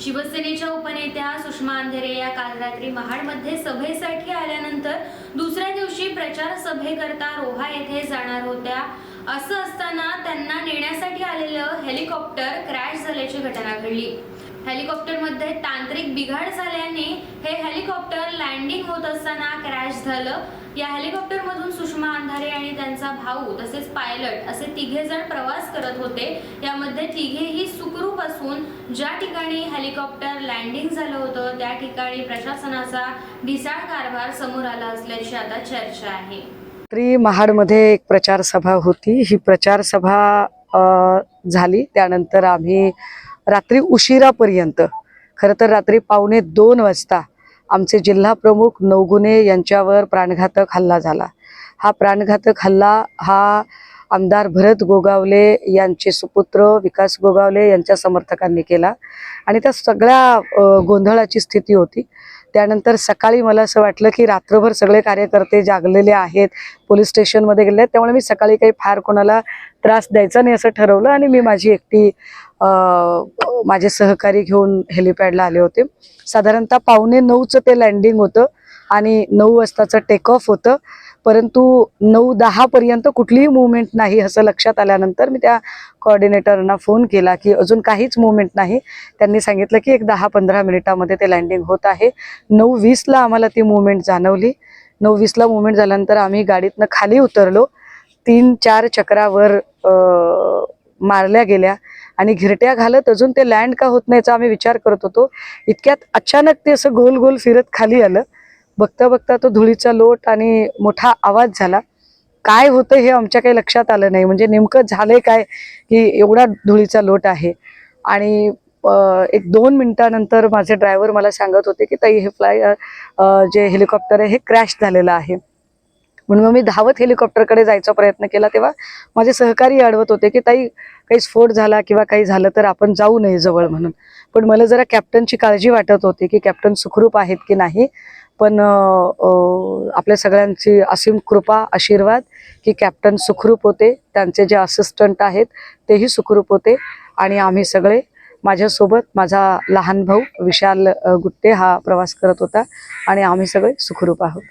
शिवसेनेच्या उपनेत्या सुषमा अंधेरे या काल रात्री महाडमध्ये सभेसाठी आल्यानंतर दुसऱ्या दिवशी प्रचार सभेकरता रोहा येथे जाणार होत्या. असं असताना त्यांना नेण्यासाठी आलेलं हेलिकॉप्टर क्रॅश झाल्याची घटना घडली. हेलिकॉप्टरमध्ये तांत्रिक बिघाड झाल्याने हे हेलिकॉप्टर लँडिंग होत असताना क्रॅश झालं. या हेलिकॉप्टरमधून सुषमा अंधारे आणि त्यांचा भाऊ तसेच पायलट असे तिघे जण प्रवास करत होते. यामध्ये तिघेही सुखरूप असून ज्या ठिकाणी हेलिकॉप्टर लँडिंग झालं होतं त्या ठिकाणी प्रशासनाचा ढिसाळ कारभार समोर आला असल्याची आता चर्चा आहे. रात्री महाडमध्ये एक प्रचार सभा होती. ही प्रचार सभा झाली. त्यानंतर आम्ही रात्री उशिरापर्यंत. खरं तर रात्री पावणे दोन वाजता आमचे जिल्हा प्रमुख नवगुणे यांच्यावर प्राणघातक हल्ला झाला. हा प्राणघातक हल्ला हा आमदार भरत गोगावले यांचे सुपुत्र विकास गोगावले यांच्या समर्थकांनी केला आणि त्या सगळ्या गोंधळाची स्थिती होती. त्यानंतर सकाळी मला असं वाटलं की रात्रभर सगळे कार्यकर्ते जागलेले आहेत पोलीस स्टेशनमध्ये गेले आहेत त्यामुळे मी सकाळी काही फार कोणाला त्रास द्यायचा नाही असं ठरवलं आणि मी माझी एकटी माझे सहकारी घेऊन हेलिपॅडला आले होते. साधारणतः पावणे नऊचं ते लँडिंग होतं आणि नऊ वाजताचं टेक ऑफ होतं. परंतु नऊ दहापर्यंत कुठलीही मुवमेंट नाही असं लक्षात आल्यानंतर मी त्या कॉर्डिनेटरना फोन केला की अजून काहीच मुवमेंट नाही. त्यांनी सांगितलं की एक दहा पंधरा मिनिटामध्ये ते लँडिंग होत आहे. नऊ वीसला आम्हाला ती मुवमेंट जाणवली. नऊ वीसला मुवमेंट झाल्यानंतर आम्ही गाडीतनं खाली उतरलो. तीन चार चक्रावर मारल्या गेल्या आणि घिरट्या घालत अजून ते लँड का होत नाहीचा आम्ही विचार करत होतो. इतक्यात अचानक ते असं गोल गोल फिरत खाली आलं. बघता बघता तो धुळीचा लोट आणि मोठा आवाज झाला. काय होतं हे आमच्या काही लक्षात आलं नाही. म्हणजे नेमकं झालंय काय की एवढा धुळीचा लोट आहे. आणि एक दोन मिनिटानंतर माझे ड्रायव्हर मला सांगत होते की ताई हे फ्लाय जे हेलिकॉप्टर आहे हे क्रॅश झालेलं आहे. म्हणून मग मी धावत हेलिकॉप्टरकडे जायचा प्रयत्न केला तेव्हा माझे सहकारी अडवत होते की ताई काही स्फोट झाला किंवा काही झालं तर आपण जाऊ नये जवळ म्हणून. पण मला जरा कॅप्टनची काळजी वाटत होती की कॅप्टन सुखरूप आहेत की नाही? पण आपल्या सगळ्यांची असीम कृपा आशीर्वाद की कॅप्टन सुखरूप होते त्यांचे जे असिस्टंट आहेत तेही सुखरूप होते आणि आम्ही सगळे माझ्यासोबत माझा लहान भाऊ विशाल गुट्टे हा प्रवास करत होता आणि आम्ही सगळे सुखरूप आहोत.